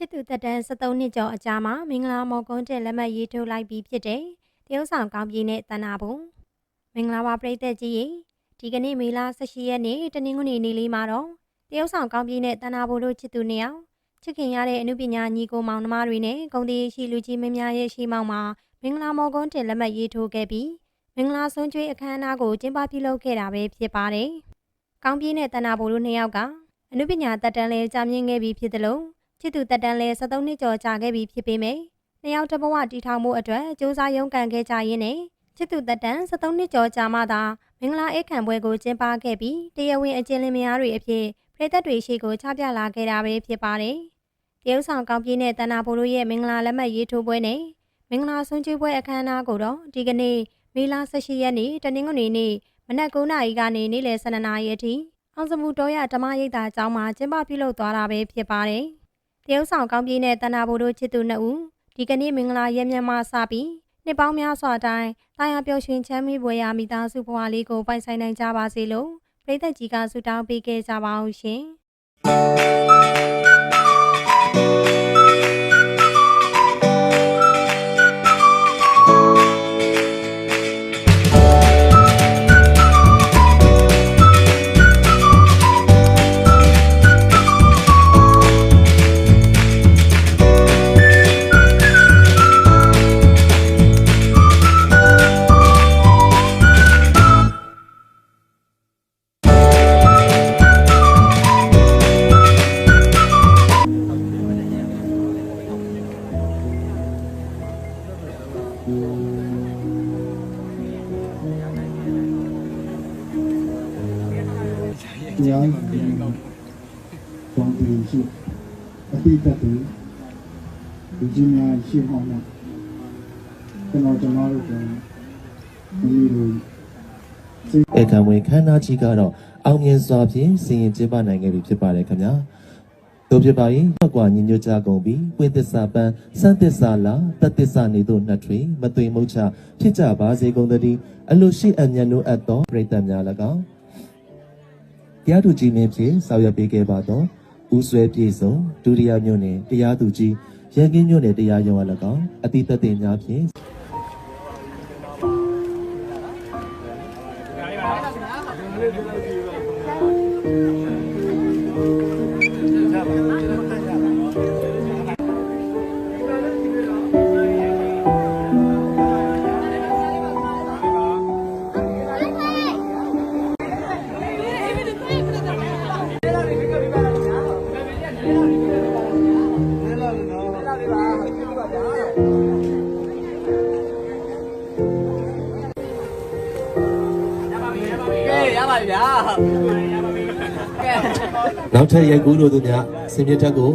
ချစ်သူတက်တန်း73နှစ်ကျော်အကြာမှာမင်္ဂလာမော်ကွန်းတဲ့လက်မှတ်ရေးထိုးလိုက်ပြီးဖြစ်တဲ့တရုတ်ဆောင်ကောင်းပြည်နဲ့တန်နာဘုံမင်္ဂလာပါပရိသတ်ကြီးရေဒီကနေ့မေလ18ရက်နေ့တနင်္ဂနွေနေ့လေးမှာတော့တရုတ်ဆောင်ကောင်းပြည်နဲ့တန်နာဘုံတို့ချစ်သူနှစ်ယောက်ချစ်ခင်ရတဲ့အမှုပညာညီကိုမောင်နှမတွေနဲ့ဂုံတီရှိလူကြီးမင်းများရဲ့ရှိမောင်မှာမင်္ဂလာမော်ကွန်းတင်လက်မှတ်ရေးထိုးခဲ့ပြီးမင်္ဂလာဆုံးကျွေးအခမ်းအနားကိုကျင်းပပြုလုပ်ခဲ့တာပဲဖြစ်ပါတယ်ကောင်းပြည်နဲ့တန်နာဘုံတို့နှစ်ယောက်က အမှုပညာတက်တန်းလဲကြာမြင့်ခဲ့ပြီးဖြစ်တယ်လို့ ချစ်သူတက်တန်းလဲ73နှစ်ကျော်ကြာခဲ့ပြီဖြစ်ပေမယ့်နှစ်ယောက်တစ်ဘဝတည်ထောင်မှုအတွက်စ조사ရုန်းကန်ခဲ့ကြရင်းနဲ့ချစ်သူတက်တန်း73နှစ်ကျော်ကြာမှသာမင်္ဂလာအိတ်ခံပွဲကိုကျင်းပခဲ့ပြီးတရားဝင်အကျဉ်းလင်းမယားတွေအဖြစ်ပြည်သက်တွေရှိကိုချပြလာခဲ့တာပဲဖြစ်ပါတယ်။တရုတ်ဆောင်ကောင်းပြည်နဲ့တန်နာဘိုတို့ရဲ့မင်္ဂလာလက်မှတ်ရေးထိုးပွဲနဲ့မင်္ဂလာဆွန်ကျွေးပွဲအခမ်းအနားကိုတော့ဒီကနေ့မေလ18ရက်နေ့တနင်္ဂနွေနေ့မနက်9:00နာရီကနေနေ့လယ်12:00နာရီအထိအောင်စမှုတော်ရဓမ္မရိပ်သာကျောင်းမှာကျင်းပပြုလုပ်သွားတာပဲဖြစ်ပါတယ်။ တရုတ်ဆောင်ကောင်းပြည်နဲ့တန်နာဘိုတို့ချစ်သူနှစ်ဦးဒီကနေ့မင်္ဂလာရက်မြတ်မှစပြီးနှစ်ပေါင်းများစွာတိုင်တာယာပျော်ရွှင်ချမ်းမြေ့ဖွယ်ရာမိသားစုဘဝလေးကိုပိုင်ဆိုင်နိုင်ကြပါစေလို့ပရိသတ်ကြီးကဆုတောင်းပေးခဲ့ကြပါအောင်ရှင် တရားတော်ကိုဘောင်းပြီးရှိအပိတ္တတူဒီကြီးများရှိမှမှာကျွန်တော်ကျွန်တော်တို့ကဒီလိုဧကံဝင်ခန္ဓာကြီးကတော့အောင်မြင်စွာဖြင့်စီရင်ကျင်းပနိုင်ခဲ့ပြီဖြစ်ပါတယ်ခင်ဗျာတို့ဖြစ်ပါရင်ဘကွာညီညွတ်ကြကုန်ပြီးဝိသစ္စာပန်းစံသစ္စာလာတသစ္စာနေတို့နှစ်ထွေမသွေမုတ်ချဖြစ်ကြပါစေကုန်သတည်းအလိုရှိအမြတ်နိုးအပ်သောပြိတ္တများ၎င်း တရားသူကြီးမင်းဖြင့်ဆောင်ရွက်ပေးခဲ့ပါသောဦးဆွဲပြေဆုံးဒုတိယမြို့နယ်တရားသူကြီးရန်ကင်းမြို့နယ်တရားရုံးအား၎င်းအတိတ်သက်သေများဖြင့်ကဲ ရပါပြီဗျာကဲနောက်ထပ်ရိုက်ကူးတို့သူများစင်မြတ်ထက်ကို